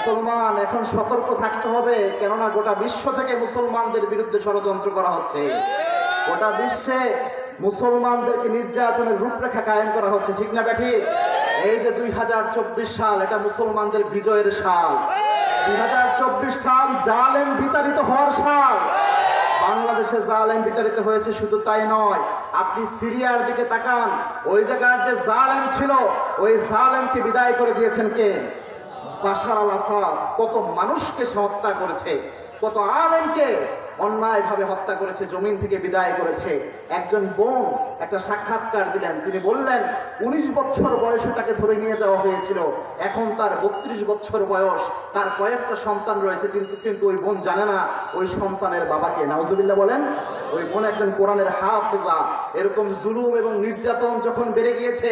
মুসলমান, এখন সতর্ক থাকতে হবে, কেননা গোটা বিশ্ব থেকে মুসলমানদের বিরুদ্ধে ষড়যন্ত্র করা হচ্ছে। গোটা বিশ্বে মুসলমানদেরকে নির্যাতনের রূপরেখা কায়েম করা হচ্ছে, ঠিক না ব্যাঠি এই যে দুই হাজার চব্বিশ সাল, এটা মুসলমানদের বিজয়ের সাল। দুই হাজার চব্বিশ সাল জালেম বিতাড়িত হওয়ার সাল। বাংলাদেশে জালেম বিতাড়িত হয়েছে শুধু তাই নয়, আপনি সিরিয়ার দিকে তাকান, ওই জায়গার যে জালেম ছিল, ওই জালেমকে বিদায় করে দিয়েছেন কে? বাশার আল আসাদ কত মানুষকে সে হত্যা করেছে, কত আলেমকে অন্যায়ভাবে হত্যা করেছে, জমিন থেকে বিদায় করেছে। একজন বোন একটা সাক্ষাৎকার দিলেন, তিনি বললেন, উনিশ বছর বয়সে তাকে ধরে নিয়ে যাওয়া হয়েছিল। এখন তার বত্রিশ বছর বয়স, তার কয়েকটা সন্তান রয়েছে, কিন্তু কিন্তু ওই বোন জানে না, ওই সন্তানের বাবাকে। নাউজুবিল্লাহ বলেন ওই বোন একজন কোরআনের হাফিজা, এরকম জুলুম এবং নির্যাতন যখন বেড়ে গিয়েছে,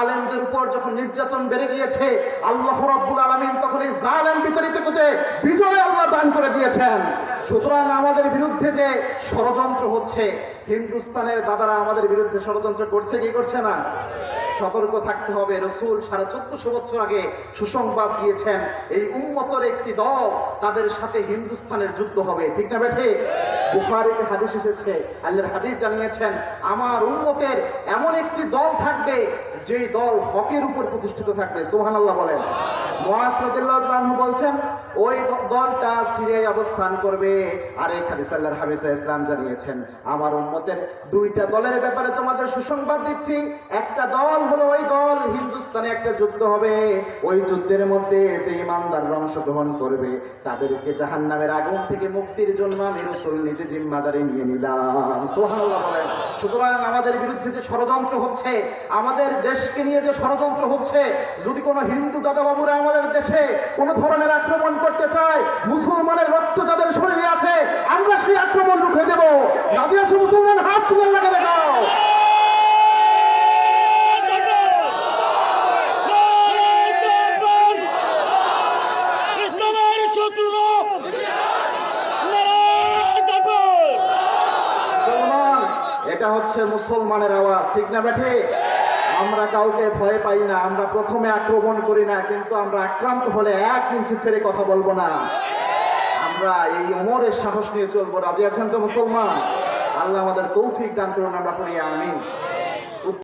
আলেমদের উপর যখন নির্যাতন বেড়ে গিয়েছে, আল্লাহ রাব্বুল আলামিন তখন এই জালেম বিতাড়িত করতে বিজয় আল্লাহ দান করে দিয়েছেন। সুতরাং আমাদের বিরুদ্ধে যে ষড়যন্ত্র হচ্ছে, হিন্দুস্তানের দাদারা আমাদের বিরুদ্ধে ষড়যন্ত্র করছে, কি করছে না? সতর্ক থাকতে হবে। রসুল সাড়ে চোদ্দশো বছর আগে সুসংবাদ দিয়েছেন এই উন্মতর একটি দল তাদের সাথে হিন্দুস্থানের যুদ্ধ হবে। ঠিক না বেঠে? বুখারিতে হাদিস এসেছে আল্লাহর হাদিস জানিয়েছেন আমার উন্মতের এমন একটি দল থাকবে যেই দল হকের উপর প্রতিষ্ঠিত থাকবে সোহান আল্লাহ বলেন মহাসরদুল্লাহ বলছেন, ওই দলটা সিরিয়ায় অবস্থান করবে। আর এই হাদিস আল্লাহর হাবিজ ইসলাম জানিয়েছেন, আমার উম্মতের দুইটা দলের ব্যাপারে তোমাদের সুসংবাদ দিচ্ছি। একটা দল হলো ওই দল, হিন্দুস্তানে একটা যুদ্ধ হবে। ওই যুদ্ধের মধ্যে যে ইমানদাররা অংশগ্রহণ করবে, তাদেরকে জাহান্নামের আগুন থেকে মুক্তির জন্য আমি রসুল নিজে জিম্মাদারি নিয়ে নিলাম। সোহানুল্লাহ বলেন। সুতরাং আমাদের বিরুদ্ধে যে ষড়যন্ত্র হচ্ছে, আমাদের দেশকে নিয়ে যে ষড়যন্ত্র হচ্ছে, যদি কোনো হিন্দু দাদা বাবুরা আমাদের দেশে কোনো ধরনের আক্রমণ করতে চায়, মুসলমানের রক্ত যাদের শরীরে আছে, আমরা সেই আক্রমণ রুখে দেব। রাজি আছে মুসলমান? হাত তুলে লাগে দেখাও। এটা হচ্ছে মুসলমানের আওয়াজ, ঠিক না বেঠে? আমরা কাউকে ভয় পাই না, আমরা প্রথমে আক্রমণ করি না, কিন্তু আমরা আক্রান্ত হলে এক ইঞ্চি ছেড়ে কথা বলব না। আমরা এই অমরের সাহস নিয়ে চলবো। রাজি আছেন তো মুসলমান? আল্লাহ আমাদের তৌফিক দান করুন, আমরা পড়ি, আমিন।